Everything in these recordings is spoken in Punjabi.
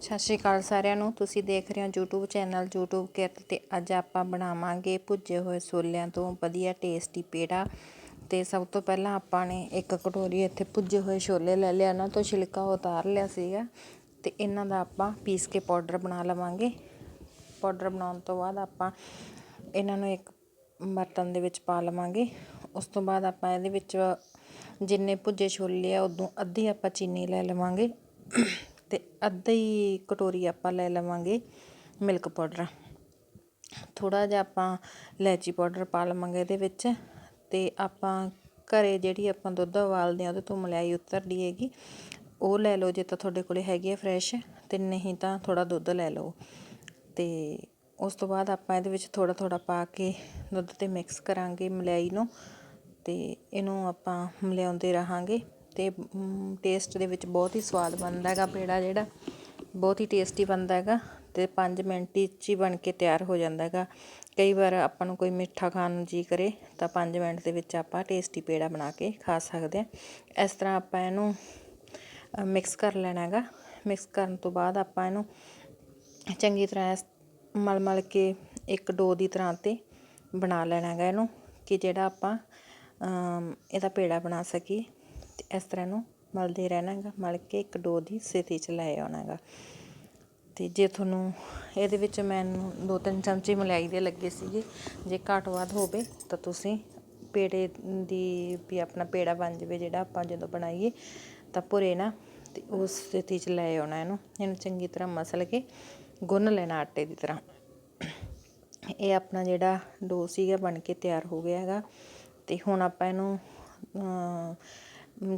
ਸਤਿ ਸ਼੍ਰੀ ਅਕਾਲ ਸਾਰਿਆਂ ਨੂੰ। ਤੁਸੀਂ ਦੇਖ ਰਹੇ ਹੋ YouTube ਚੈਨਲ। YouTube ਕਿਰਤ ਤੇ ਅੱਜ ਆਪਾਂ ਬਣਾਵਾਂਗੇ ਭੁੱਜੇ ਹੋਏ ਛੋਲਿਆਂ ਤੋਂ ਵਧੀਆ ਟੇਸਟੀ ਪੇੜਾ। ਤੇ ਸਭ ਤੋਂ ਪਹਿਲਾਂ ਆਪਾਂ ਨੇ ਇੱਕ ਕਟੋਰੀ ਇੱਥੇ ਭੁੱਜੇ ਹੋਏ ਛੋਲੇ ਲੈ ਲਿਆ। ਨਾ ਤੋਂ ਛਿਲਕਾ ਉਤਾਰ ਲਿਆ ਸੀਗਾ। ਤੇ ਇਹਨਾਂ ਦਾ ਆਪਾਂ ਪੀਸ ਕੇ ਪਾਊਡਰ ਬਣਾ ਲਵਾਂਗੇ। ਪਾਊਡਰ ਬਣਾਉਣ ਤੋਂ ਬਾਅਦ ਆਪਾਂ ਇਹਨਾਂ ਨੂੰ ਇੱਕ ਬਰਤਨ ਦੇ ਵਿੱਚ ਪਾ ਲਵਾਂਗੇ। ਉਸ ਤੋਂ ਬਾਅਦ ਆਪਾਂ ਇਹਦੇ ਵਿੱਚ ਜਿੰਨੇ ਭੁੱਜੇ ਛੋਲੇ ਆ, ਉਦੋਂ ਅੱਧੀ ਆਪਾਂ ਚੀਨੀ ਲੈ ਲਵਾਂਗੇ। ਅਤੇ ਅੱਧੀ ਕਟੋਰੀ ਆਪਾਂ ਲੈ ਲਵਾਂਗੇ ਮਿਲਕ ਪਾਊਡਰ ਥੋੜ੍ਹਾ ਜਿਹਾ ਆਪਾਂ ਇਲਾਇਚੀ ਪਾਊਡਰ ਪਾ ਲਵਾਂਗੇ ਇਹਦੇ ਵਿੱਚ ਅਤੇ ਆਪਾਂ ਘਰੇ ਜਿਹੜੀ ਆਪਾਂ ਦੁੱਧ ਉਬਾਲਦੇ ਹਾਂ ਉਹਦੇ ਤੋਂ ਮਲਾਈ ਉਤਰਦੀ ਹੈਗੀ, ਉਹ ਲੈ ਲਓ ਜੇ ਤਾਂ ਤੁਹਾਡੇ ਕੋਲੇ ਹੈਗੀ ਹੈ ਫਰੈਸ਼ ਅਤੇ ਨਹੀਂ ਤਾਂ ਥੋੜ੍ਹਾ ਦੁੱਧ ਲੈ ਲਓ। ਅਤੇ ਉਸ ਤੋਂ ਬਾਅਦ ਆਪਾਂ ਇਹਦੇ ਵਿੱਚ ਥੋੜ੍ਹਾ ਥੋੜ੍ਹਾ ਪਾ ਕੇ ਦੁੱਧ ਤੇ ਮਿਕਸ ਕਰਾਂਗੇ ਮਲਾਈ ਨੂੰ ਅਤੇ ਇਹਨੂੰ ਆਪਾਂ ਮਿਲਾਉਂਦੇ ਰਹਾਂਗੇ। ਅਤੇ ਟੇਸਟ ਦੇ ਵਿੱਚ ਬਹੁਤ ਹੀ ਸਵਾਦ ਬਣਦਾ ਹੈਗਾ ਪੇੜਾ ਜਿਹੜਾ। ਬਹੁਤ ਹੀ ਟੇਸਟੀ ਬਣਦਾ ਹੈਗਾ ਅਤੇ ਪੰਜ ਮਿੰਟ ਵਿੱਚ ਹੀ ਬਣ ਕੇ ਤਿਆਰ ਹੋ ਜਾਂਦਾ ਹੈਗਾ। ਕਈ ਵਾਰ ਆਪਾਂ ਨੂੰ ਕੋਈ ਮਿੱਠਾ ਖਾਣ ਨੂੰ ਜੀਅ ਕਰੇ ਤਾਂ ਪੰਜ ਮਿੰਟ ਦੇ ਵਿੱਚ ਆਪਾਂ ਟੇਸਟੀ ਪੇੜਾ ਬਣਾ ਕੇ ਖਾ ਸਕਦੇ ਹਾਂ। ਇਸ ਤਰ੍ਹਾਂ ਆਪਾਂ ਇਹਨੂੰ ਮਿਕਸ ਕਰ ਲੈਣਾ ਹੈਗਾ। ਮਿਕਸ ਕਰਨ ਤੋਂ ਬਾਅਦ ਆਪਾਂ ਇਹਨੂੰ ਚੰਗੀ ਤਰ੍ਹਾਂ ਮਲ ਮਲ ਕੇ ਇੱਕ ਡੋ ਦੀ ਤਰ੍ਹਾਂ ਤੇ ਬਣਾ ਲੈਣਾ ਹੈਗਾ ਇਹਨੂੰ ਕਿ ਜਿਹੜਾ ਆਪਾਂ ਇਹਦਾ ਪੇੜਾ ਬਣਾ ਸਕੀਏ। ਅਤੇ ਇਸ ਤਰ੍ਹਾਂ ਇਹਨੂੰ ਮਲਦੇ ਰਹਿਣਾ ਹੈਗਾ ਮਲ ਕੇ ਇੱਕ ਡੋ ਦੀ ਸਥਿਤੀ 'ਚ ਲੈ ਆਉਣਾ ਹੈਗਾ ਅਤੇ ਜੇ ਤੁਹਾਨੂੰ ਇਹਦੇ ਵਿੱਚ ਮੈਨੂੰ ਦੋ ਤਿੰਨ ਚਮਚੇ ਮਲਾਈ ਦੇ ਲੱਗੇ ਸੀਗੇ, ਜੇ ਘੱਟ ਵੱਧ ਹੋਵੇ ਤਾਂ ਤੁਸੀਂ ਪੇੜੇ ਦੀ ਵੀ ਆਪਣਾ ਪੇੜਾ ਬਣ ਜਾਵੇ ਜਿਹੜਾ ਆਪਾਂ ਜਦੋਂ ਬਣਾਈਏ, ਤਾਂ ਭੁਰੇ ਨਾ ਅਤੇ ਉਸ ਸਥਿਤੀ 'ਚ ਲੈ ਆਉਣਾ ਇਹਨੂੰ। ਇਹਨੂੰ ਚੰਗੀ ਤਰ੍ਹਾਂ ਮਸਲ ਕੇ ਗੁੰਨ ਲੈਣਾ ਆਟੇ ਦੀ ਤਰ੍ਹਾਂ। ਇਹ ਆਪਣਾ ਜਿਹੜਾ ਡੋ ਸੀਗਾ ਬਣ ਕੇ ਤਿਆਰ ਹੋ ਗਿਆ ਹੈਗਾ। ਅਤੇ ਹੁਣ ਆਪਾਂ ਇਹਨੂੰ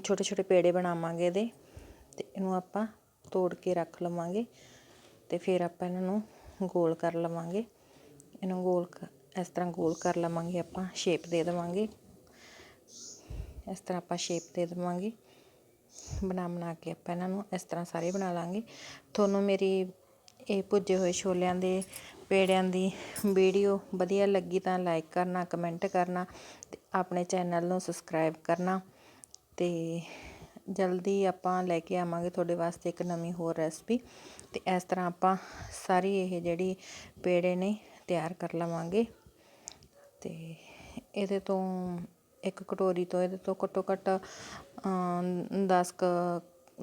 ਛੋਟੇ ਛੋਟੇ ਪੇੜੇ ਬਣਾਵਾਂਗੇ ਇਹਦੇ ਅਤੇ ਇਹਨੂੰ ਆਪਾਂ ਤੋੜ ਕੇ ਰੱਖ ਲਵਾਂਗੇ ਅਤੇ ਫਿਰ ਆਪਾਂ ਇਹਨਾਂ ਨੂੰ ਗੋਲ ਕਰ ਲਵਾਂਗੇ। ਇਹਨੂੰ ਗੋਲ ਇਸ ਤਰ੍ਹਾਂ ਗੋਲ ਕਰ ਲਵਾਂਗੇ ਆਪਾਂ ਸ਼ੇਪ ਦੇ ਦੇਵਾਂਗੇ। ਇਸ ਤਰ੍ਹਾਂ ਆਪਾਂ ਸ਼ੇਪ ਦੇ ਦੇਵਾਂਗੇ। ਬਣਾ ਬਣਾ ਕੇ ਆਪਾਂ ਇਹਨਾਂ ਨੂੰ ਇਸ ਤਰ੍ਹਾਂ ਸਾਰੇ ਬਣਾ ਲਾਂਗੇ। ਤੁਹਾਨੂੰ ਮੇਰੀ ਇਹ ਭੁੱਜੇ ਹੋਏ ਛੋਲਿਆਂ ਦੇ ਪੇੜਿਆਂ ਦੀ ਵੀਡੀਓ ਵਧੀਆ ਲੱਗੀ ਤਾਂ ਲਾਈਕ ਕਰਨਾ ਕਮੈਂਟ ਕਰਨਾ ਤੇ ਆਪਣੇ ਚੈਨਲ ਨੂੰ ਸਬਸਕ੍ਰਾਈਬ ਕਰਨਾ। ਤੇ ਜਲਦੀ ਆਪਾਂ ਲੈ ਕੇ ਆਵਾਂਗੇ ਤੁਹਾਡੇ ਵਾਸਤੇ ਇੱਕ ਨਵੀਂ ਹੋਰ ਰੈਸਪੀ ਅਤੇ ਇਸ ਤਰ੍ਹਾਂ ਆਪਾਂ ਸਾਰੀ ਇਹ ਜਿਹੜੀ ਪੇੜੇ ਨੇ ਤਿਆਰ ਕਰ ਲਵਾਂਗੇ ਅਤੇ ਇਹਦੇ ਤੋਂ ਇੱਕ ਕਟੋਰੀ ਤੋਂ ਇਹਦੇ ਤੋਂ ਘੱਟੋ ਘੱਟ 10 ਕ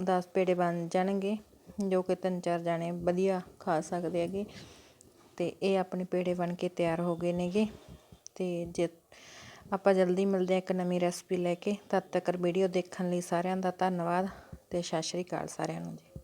10 ਪੇੜੇ ਬਣ ਜਾਣਗੇ, ਜੋ ਕਿ ਤਿੰਨ ਚਾਰ ਜਾਣੇ ਵਧੀਆ ਖਾ ਸਕਦੇ ਹੈਗੇ ਅਤੇ ਇਹ ਆਪਣੇ ਪੇੜੇ ਬਣ ਕੇ ਤਿਆਰ ਹੋ ਗਏ ਨੇਗੇ ਅਤੇ ਜੇ ਆਪਾਂ ਜਲਦੀ ਮਿਲਦੇ ਹਾਂ ਇੱਕ ਨਵੀਂ ਰੈਸਪੀ ਲੈ ਕੇ। ਤਦ ਤੱਕ ਵੀਡੀਓ ਦੇਖਣ ਲਈ ਸਾਰਿਆਂ ਦਾ ਧੰਨਵਾਦ ਤੇ ਸਤਿ ਸ਼੍ਰੀ ਅਕਾਲ ਸਾਰਿਆਂ ਨੂੰ ਜੀ।